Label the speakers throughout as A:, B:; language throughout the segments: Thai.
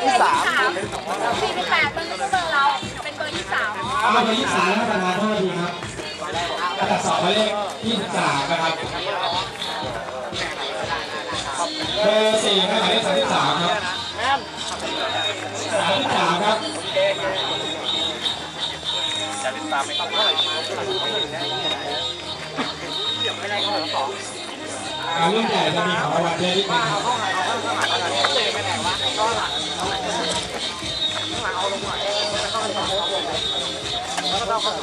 A: ยี่สาม
B: สี่สิบแปดมันไม่ใช่เบอร์เรา เป็นเบอร์ยี่สาม
C: เอามาเป็นยี่สามแล้วประธานโทษทีครับอันดับสองหมายเลขยี่สิบสามนะครับเบอร์สี่ครับหมายเลขสามสิบสามครับสามสิบสามครับ
A: จะติดตามไม่ต้องเท่าไหร่
C: การรุ่นใหญ่จะมีของรางวัลเยอะนิดนึง ครั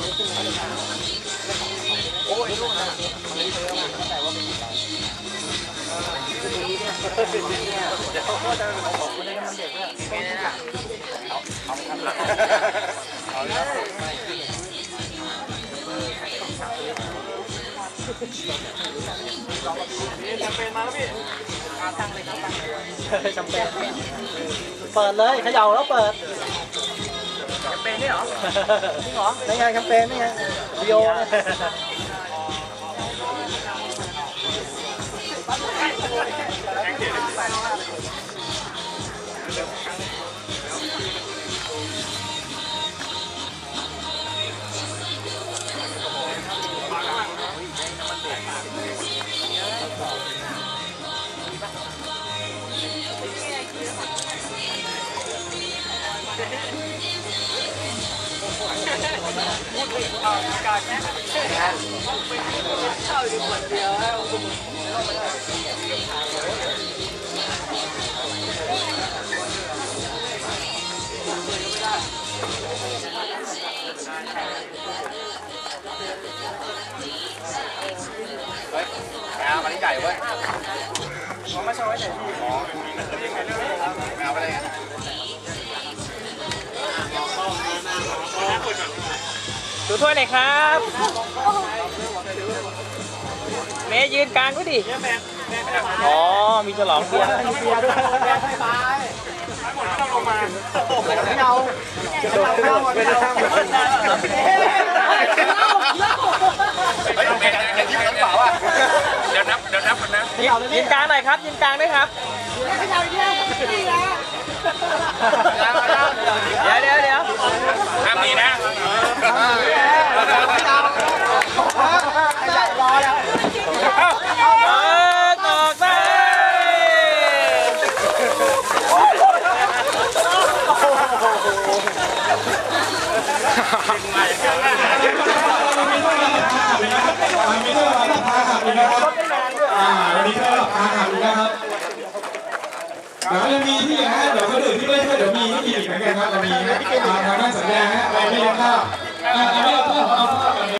C: บ
A: จำเป็นเปิดเลยเขย่าแล้วเปิดแคมเปญนี่เหรอจริงเหรอนี่ไงแคมเปญนี่ไงวิดีโอ
D: เอามาที่ใหญ่เว้ยเอามาโชว์ให้ห น่อยพี่อ๋อเอาไป
E: ดูถ้วยหน่อยครับเมย์ยืนกลางก็ดิอ๋อ มีฉลองเบียร์
A: เบียร์ด้วยไม่เอาไม่เอาไม่เอา
D: เฮ้ยแม่อย่ายิ้มกันเปล่าอะเดี๋ยวนับเดี๋ยวนับกันนะ
E: ยืนยืนกลางหน่อยครับยืนกลางด้วยครับ เดี๋ยวเดี๋ยวเดี๋ยว
D: ห้ามหนีนะ
A: ขยับรอแล้ว
E: เออตอกได้
C: มีเท่าไหร่ราคาขับอีกนะครับอ่ามีเท่าไหร่ราคาขับอีกนะครับเดี๋ยวยังมีที่นะเดี๋ยวคนอื่นที่ไม่ช่วยเดี๋ยวมีที่อีกเหมือนกันครับจะมีนะทางด้านสัญญาฮะอะไรไม่ได้ข้าวอ่าไม่เอาข้า